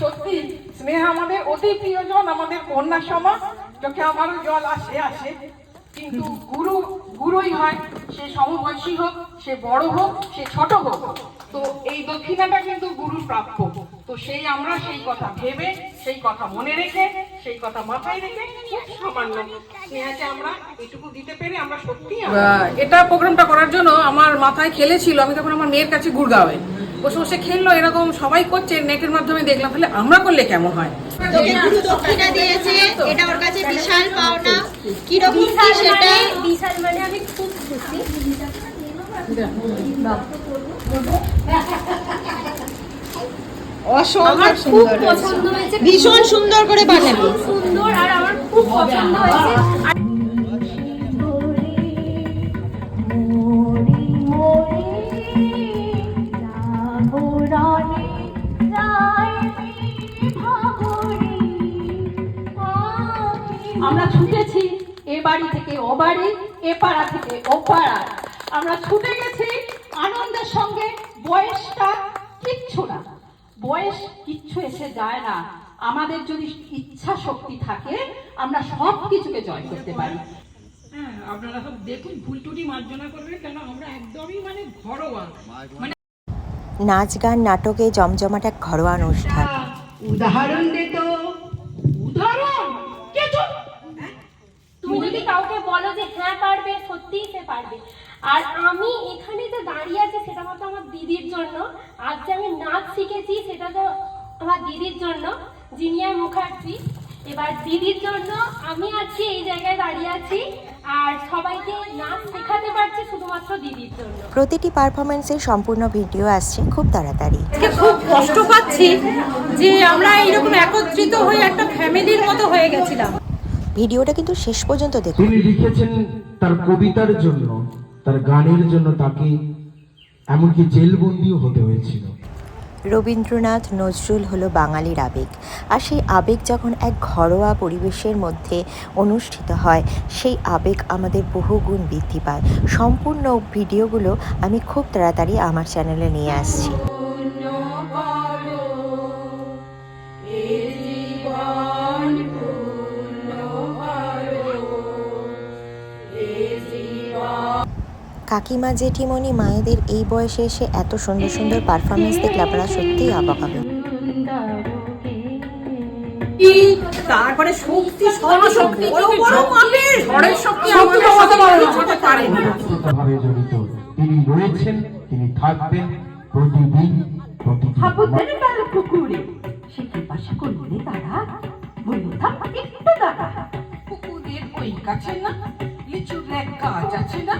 সত্যি, স্নেহ আমাদের অতি প্রিয়জন, আমাদের কন্যা সমা চোখে আমারও জল আসে আসে। কিন্তু গুরু, গুরুই হয়, সে সমবয়সী হোক, সে বড় হোক, সে ছোট হোক। তো এই দক্ষিণাটা কিন্তু গুরুর প্রাপ্য। তো সেই আমরা সেই কথা ভেবে, সেই কথা মনে রেখে সেই কথা মাথায় রেখে খুব সামান্য স্নেহাকে আমরা এটুকু দিতে পেরে আমরা সত্যি এটা প্রোগ্রামটা করার জন্য আমার মাথায় খেলেছিল আমি তখন আমার মেয়ের কাছে গুড়গাঁওয়ে বসে বসে খেললো এরকম সবাই করছে নেটের মাধ্যমে দেখলাম তাহলে আমরা করলে কেমন হয়? দক্ষিণা দিয়েছে এটা ওর কাছে বিশাল পাওনা। কীরকম কি সেটা মানে বিশাল মানে আমি খুব খুশি। পছন্দ হয়েছে। ভীষণ সুন্দর করে বানাবি। সুন্দর আর আমার খুব পছন্দ হয়েছে। আমরা ছুটেছি এ বাড়ি থেকে ও বাড়ি এ পাড়া থেকে ও পাড়া। আমরা ছুটে গেছি আনন্দের সঙ্গে বয়সটা কিচ্ছু না। বয়স কিচ্ছু এসে যায় না। আমাদের যদি ইচ্ছা শক্তি থাকে আমরা সব কিছুকে জয় করতে পারি। হ্যাঁ আপনারা সব দেখুন ভুল টুটি মার্জনা করবেন কেন আমরা একদমই মানে ঘরোয়া। মানে নাচ গান নাটকে জমজমাট এক ঘরোয়া অনুষ্ঠান। উদাহরণ দে তো। উদাহরণ? কে তুমি যদি কাউকে বলো যে হ্যাঁ পারবে সত্যিই সে পারবে। আর আমি এখানে যে দাঁড়িয়ে আছি সেটা মাত্র আমার দিদির জন্য। আজ যে আমি নাচ শিখেছি সেটা তো আমার দিদির জন্য জিনিয়া মুখার্জি। এবার দিদির জন্য আমি আছি এই জায়গায় দাঁড়িয়ে আছি। আর সবাইকে নাচ শেখাতে পারছি শুধুমাত্র দিদির জন্য। প্রতিটি পারফরমেন্সের সম্পূর্ণ ভিডিও আসছে খুব তাড়াতাড়ি। খুব কষ্ট পাচ্ছি যে আমরা এইরকম একত্রিত হয়ে একটা ফ্যামিলির মতো হয়ে গেছিলাম। ভিডিওটা কিন্তু শেষ পর্যন্ত দেখুন। তিনি লিখেছেন তার কবিতার জন্য। তার গানের জন্য তাকে এমনকি জেলবন্দিও হতে হয়েছিল। রবীন্দ্রনাথ নজরুল হলো বাঙালির আবেগ, আর সেই আবেগ যখন এক ঘরোয়া পরিবেশের মধ্যে অনুষ্ঠিত হয়, সেই আবেগ আমাদের বহুগুণ বৃদ্ধি পায়। সম্পূর্ণ ভিডিওগুলো আমি খুব তাড়াতাড়ি আমার চ্যানেলে নিয়ে আসছি। কাকিমা জেঠিমণি মায়েদের এই বয়সে এসে এত সুন্দর সুন্দর পারফরমেন্স দেখলে আপনারা সত্যিই অবাক হবেন। তারপরে শক্তি সহনশক্তি ঝড়ের শক্তি আমাদের সাথে হতে পারে না। ভাবে জড়িত। তিনি রয়েছেন তিনি থাকবেন প্রতিদিন পুকুরে সে কি পাশে করলে তারা? বলল থাক একটু দাঁড়া। কুকুরের ওই কাছে না লিচুর এক গাছ আছে না?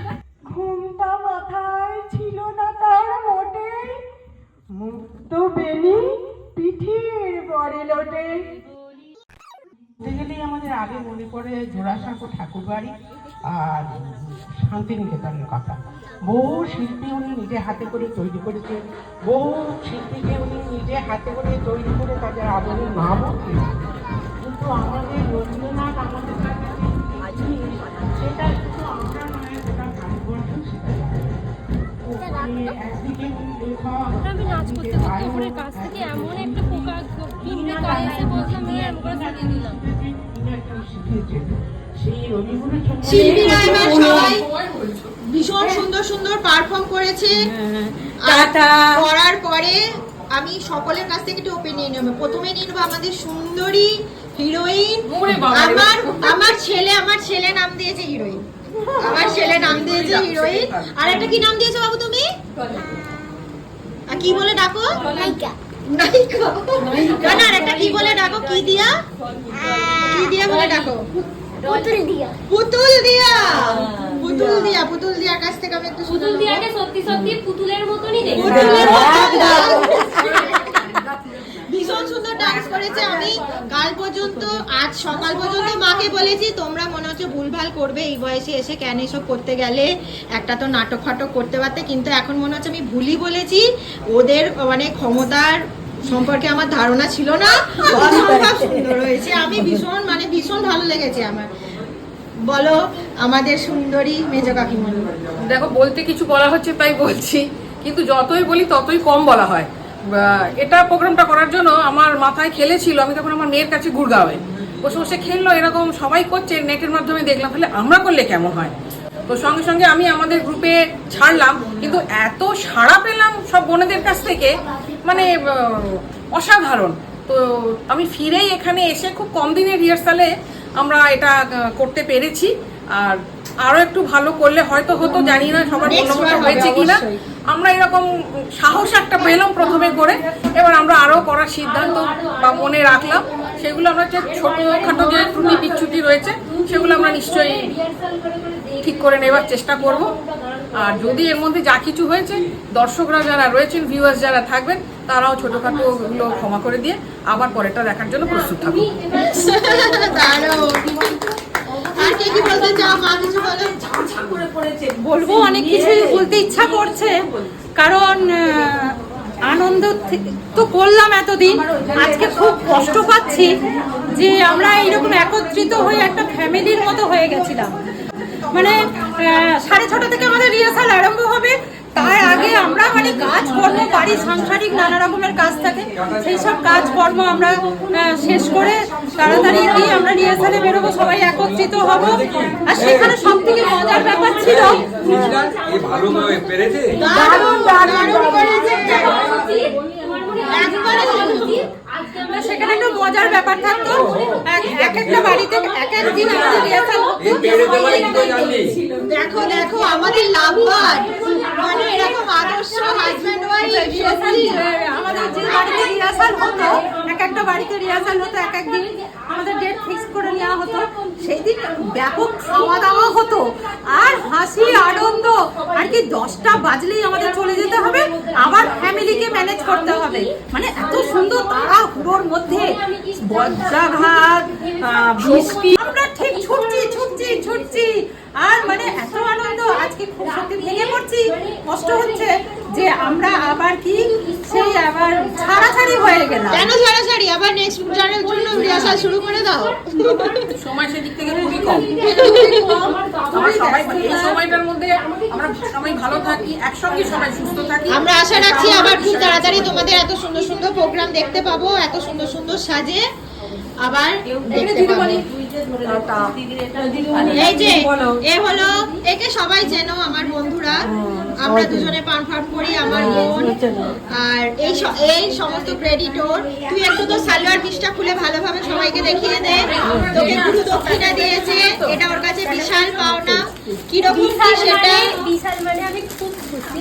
মুক্ত বেলি পিঠির বড়ে লোটে। গেলেই আমাদের আগে মনে পড়ে জোড়াসাঁকো ঠাকুর বাড়ি আর শান্তিনিকেতনের কথা। বহু শিল্পী উনি নিজে হাতে করে তৈরি করেছে বহু শিল্পীকে উনি নিজে হাতে করে তৈরি করে তাদের আদরের নামও কিন্তু আমাদের রবীন্দ্রনাথ আমাদের আমি নাচ করতে করতে উপরের কাছ থেকে এমন একটা পোকা পিঁপড়ে গায়ে এসে বসলাম যে এমন করে দিলাম। শিল্পীরা এবার সবাই ভীষণ সুন্দর সুন্দর পারফর্ম করেছে। করার পরে আমি সকলের কাছ থেকে একটু ওপেন নিয়ে নেব। প্রথমে নিয়ে নেব আমাদের সুন্দরী হিরোইন আমার আমার ছেলে আমার ছেলে নাম দিয়েছে হিরোইন আমার ছেলে নাম দিয়েছে হিরোইন আর একটা কি নাম দিয়েছ বাবু তুমি? আর কি বলে ডাকো? নায়িকা। নায়িকা। না না একটা কি বলে ডাকো? কি দিয়া? কি দিয়া বলে ডাকো? পুতুল দিয়া। পুতুল দিয়া। পুতুল দিয়া। পুতুল দিয়ার কাছ থেকে আমি একটু পুতুল দিয়াকে সত্যি সত্যি পুতুলের মতনই দেখি। পুতুলের মতো dance। ভীষণ সুন্দর ডান্স করেছে, আমি কাল পর্যন্ত, আজ সকাল পর্যন্ত মাকে বলেছি, তোমরা মনে হচ্ছে ভুলভাল করবে, এই বয়সে এসে কেন এসব করতে গেলে? একটা তো নাটক ফাটক করতে পারতে, কিন্তু এখন মনে হচ্ছে আমি ভুলই বলেছি। ওদের মানে ক্ষমতার সম্পর্কে আমার ধারণা ছিল না। অসম্ভব সুন্দর হয়েছে। আমি ভীষণ মানে ভীষণ ভালো লেগেছে আমার। বলো, আমাদের সুন্দরী মেজ কাকিমণি। দেখো, বলতে কিছু বলা হচ্ছে তাই বলছি, কিন্তু যতই বলি ততই কম বলা হয়। এটা প্রোগ্রামটা করার জন্য আমার মাথায় খেলেছিল। আমি তখন আমার মেয়ের কাছে গুড়গাঁওয়ে বসে বসে খেললো এরকম সবাই করছে নেটের মাধ্যমে দেখলাম তাহলে আমরা করলে কেমন হয়? তো সঙ্গে সঙ্গে আমি আমাদের গ্রুপে ছাড়লাম কিন্তু এত সাড়া পেলাম সব বোনেদের কাছ থেকে মানে অসাধারণ। তো আমি ফিরেই এখানে এসে খুব কম দিনের রিহার্সালে আমরা এটা করতে পেরেছি। আর আরও একটু ভালো করলে হয়তো হতো জানি না সবার মনোমত হয়েছে কিনা। আমরা এরকম সাহস একটা পেলাম প্রথমে করে। এবার আমরা আরও করার সিদ্ধান্ত বা মনে রাখলাম। সেগুলো আমরা যে ছোটখাটো যে ত্রুটি বিচ্ছুটি রয়েছে, সেগুলো আমরা নিশ্চয়ই ঠিক করে নেবার চেষ্টা করব। আর যদি এর মধ্যে যা কিছু হয়েছে, দর্শকরা যারা রয়েছেন ভিউয়ার্স যারা থাকবেন, তারাও ছোটখাটো গুলো ক্ষমা করে দিয়ে আবার পরেরটা দেখার জন্য প্রস্তুত থাকুন। বলব, অনেক কিছুই বলতে ইচ্ছা করছে। কারণ আনন্দ তো করলাম এতদিন। আজকে খুব কষ্ট পাচ্ছি যে আমরা এইরকম একত্রিত হয়ে একটা ফ্যামিলির মতো হয়ে গেছিলাম। মানে সাড়ে ছটা থেকে আমাদের রিহার্সাল আরম্ভ হবে। তার আগে আমরা মানে কাজকর্ম বাড়ির সাংসারিক নানা রকমের কাজ থাকে। সেই সব কাজকর্ম আমরা শেষ করে তাড়াতাড়ি গিয়ে আমরা রিহার্সালে বেরোবো সবাই একত্রিত হব। আর সেখানে সব থেকে মজার ব্যাপার ছিল সেখানে একটা মজার ব্যাপার থাকতো। এক এক একটা বাড়িতে এক এক দিন আমাদের রিহার্সাল দেখো দেখো আমাদের এরকম আদর্শ হাজব্যান্ড ওয়াইফ আমাদের যে বাড়িতে রিহার্সাল হতো এক একটা বাড়িতে রিহার্সাল হতো এক এক দিন আমাদের ডেট ফিক্স করে নেওয়া হতো। সেই দিন ব্যাপক খাওয়া দাওয়া হতো আর হাসি আনন্দ আর কি দশটা বাজলেই আমাদের চলে যেতে হবে আবার ফ্যামিলিকে ম্যানেজ করতে হবে। মানে এত সুন্দর তারা হুড়োর মধ্যে বজ্রাঘাত বৃষ্টি। আমরা ঠিক ছুটছি ছুটছি ছুটছি। আর মানে এত আনন্দ আজকে খুব সত্যি ভেঙে পড়ছি কষ্ট হচ্ছে যে আমরা আবার কি সেই আবার ছাড়াছাড়ি হয়ে গেলাম। কেন ছাড়াছাড়ি? আবার নেক্সট জারের জন্য রিহার্সাল শুরু করে দাও। সময় সেদিক থেকে খুবই কম। আমরা সবাই এই সময়টার মধ্যে আমরা সবাই ভালো থাকি একসঙ্গে সবাই সুস্থ থাকি। আমরা আশা রাখছি আবার খুব তাড়াতাড়ি তোমাদের এত সুন্দর সুন্দর প্রোগ্রাম দেখতে পাবো এত সুন্দর সুন্দর সাজে আবার দেখতে পাবো। এই যে এ হলো একে সবাই চেনো আমার বন্ধুরা। আমরা দুজনে পান ফান করি আমার বোন। আর এই এই সমস্ত ক্রেডিটর তুই একটু তো সালোয়ার পিসটা খুলে ভালোভাবে সবাইকে দেখিয়ে দে। তোকে গুরু দক্ষিণা দিয়েছে। এটা ওর কাছে বিশাল পাওনা। কীরকম কি সেটা? মানে বিশাল মানে আমি খুব খুশি।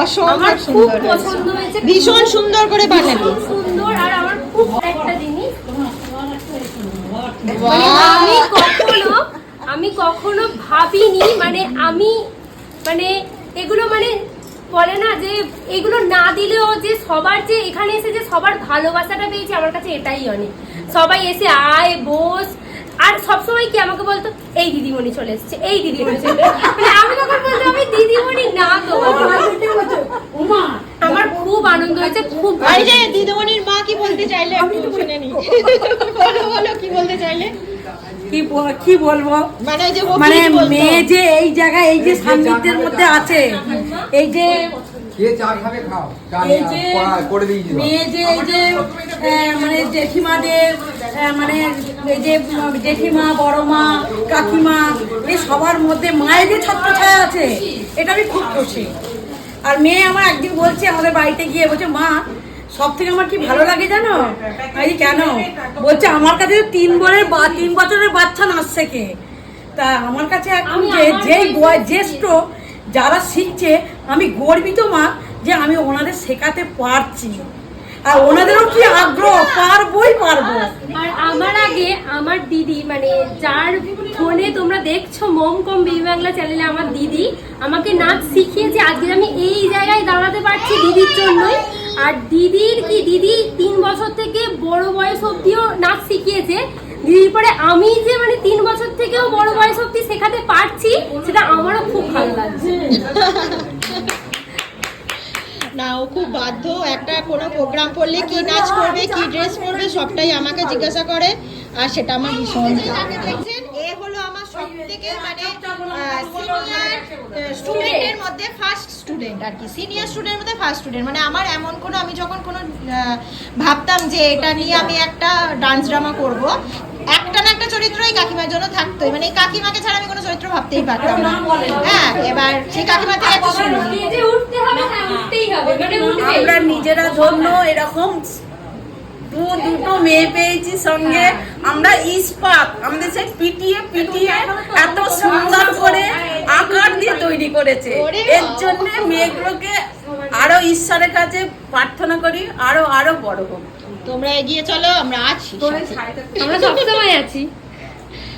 অসম্ভব খুব সুন্দর পছন্দ হয়েছে। ভীষণ সুন্দর করে খুব সুন্দর আর আমার খুব একটা জিনিস মানে আমি কখনো আমি কখনো ভাবিনি মানে আমি মানে এগুলো মানে বলে না যে এগুলো না দিলেও যে সবার যে এখানে এসে যে সবার ভালোবাসাটা পেয়েছি আমার কাছে এটাই অনেক। সবাই এসে আয় বস। আর সবসময় কি আমাকে বলতো এই দিদিমণি চলে এসছে এই দিদিমণি চলে মানে আমি তখন দিদিমণি না তো আমার খুব আনন্দ হয়েছে খুব আর যে দিদিমণির মা কি বলতে চাইলে একটু শুনে নি। বলো বলো কি বলতে চাইলে? কি কি বলব? মানে যে মানে মেয়ে যে এই জায়গায় এই যে সান্নিধ্যের মধ্যে আছে এই যে কে চা খাবে খাও চা এই যে করা- করে দিয়েছি বা। মেয়ে যে এই যে মানে জেঠিমাদের মানে এই যে জেঠিমা বড় মা কাকিমা এই সবার মধ্যে মায়ের যে ছত্র ছায়া আছে এটা আমি খুব খুশি। আর মেয়ে আমার একদিন বলছে আমাদের বাড়িতে গিয়ে বলছে মা সব থেকে আমার কি ভালো লাগে জানো? এই কেন? বলছে আমার কাছে তিন বছরের বা তিন বছরের বাচ্চা নাচছে কে? তা আমার কাছে এখন যে মেয়েকে জ্যেষ্ঠ যারা শিখছে আমি গর্বিত মা যে আমি ওনাদের শেখাতে পারছি। আর ওনাদেরও কি আগ্রহ? পারবই পারব। আর আমার আগে আমার দিদি মানে যার ফোনে তোমরা দেখছ মম কম বেবি বাংলা চ্যানেলে আমার দিদি আমাকে নাচ শিখিয়েছে। আজকে আমি এই জায়গায় দাঁড়াতে পারছি দিদির জন্যই। আর দিদির কি দিদি তিন বছর থেকে বড় বয়স অব্দিও নাচ শিখিয়েছে। দিদির পরে আমি যে মানে তিন বছর থেকেও বড় বয়স অব্দি শেখাতে পারছি সেটা আমারও খুব ভালো লাগছে। না, ও খুব বাধ্য একটা কোনো প্রোগ্রাম করলে কি নাচ করবে, কি ড্রেস পরবে, সবটাই আমাকে জিজ্ঞাসা করে, আর সেটা আমার ভীষণ এ হলো আমার সব থেকে মানে সিনিয়র স্টুডেন্টের মধ্যে ফার্স্ট স্টুডেন্ট আর কি। সিনিয়র স্টুডেন্টের মধ্যে ফার্স্ট স্টুডেন্ট মানে আমার এমন কোনো, আমি যখন কোনো ভাবতাম যে এটা নিয়ে আমি একটা ডান্স ড্রামা করব একটা না একটা চরিত্র এই কাকিমার জন্য থাকতোই। মানে এই কাকিমাকে ছাড়া আমি কোনো চরিত্র ভাবতেই পারতাম না। হ্যাঁ এবার সেই কাকিমা থেকে একটা শুনি উঠতে হবে হ্যাঁ উঠতেই হবে মানে আমরা নিজেরা ধন্য এরকম দু দুটো মেয়ে পেয়েছি সঙ্গে। আমরা ইস্পাত আমাদের সেই পিটিয়ে পিটিয়ে এত সুন্দর করে আকার দিয়ে তৈরি করেছে। এর জন্য মেয়েগুলোকে আরও ঈশ্বরের কাছে প্রার্থনা করি আরও আরও বড় হোক। তোমরা এগিয়ে চলো আমরা আছি আমরা সবসময় আছি।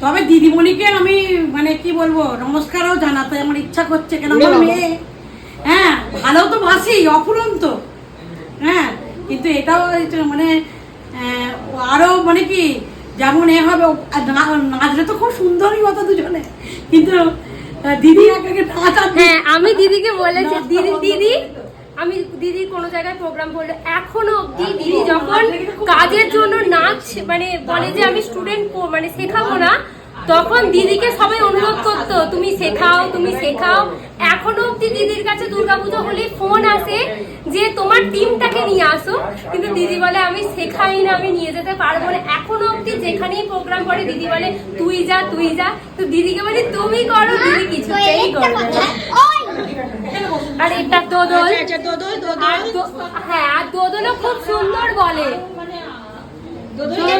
তবে দিদিমণিকে আমি মানে কি বলব নমস্কারও জানাতে আমার ইচ্ছা করছে কেন আমার মেয়ে। হ্যাঁ ভালো তো বাসি অফুরন্ত। হ্যাঁ কিন্তু এটাও মানে আহ, আরও মানে কি যেমন এ হবে আর না- নাচলে তো খুব সুন্দরই হতো দুজনে। কিন্তু দিদি হ্যাঁ আমি দিদিকে বলেছি দিদি দিদি আমি দিদি কোনো জায়গায় প্রোগ্রাম করলে এখনও অবধি দিদি যখন কাজের জন্য নাচ মানে বলে যে আমি স্টুডেন্ট মানে শেখাবো না, তখন দিদিকে সবাই অনুরোধ করতো, তুমি শেখাও তুমি শেখাও। এখনও অবধি দিদির কাছে দুর্গাপুজো হলে ফোন আসে যে, তোমার টিমটাকে নিয়ে আসো। কিন্তু দিদি বলে, আমি শেখাই না, আমি নিয়ে যেতে পারব না। এখনও অবধি যেখানেই প্রোগ্রাম করে, দিদি বলে, তুই যা তুই যা। তো দিদিকে বলি, তুমি করো দিদি কিছুতেই করবে না। আর এটা দোদল আচ্ছা আচ্ছা হ্যাঁ আর দোদলও খুব সুন্দর বলে।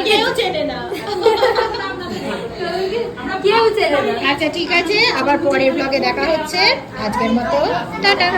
কেউ চেনে না। কেউ চেনে না। আচ্ছা ঠিক আছে। আবার পরের ব্লগে দেখা হচ্ছে। আজকের মতো টাটা।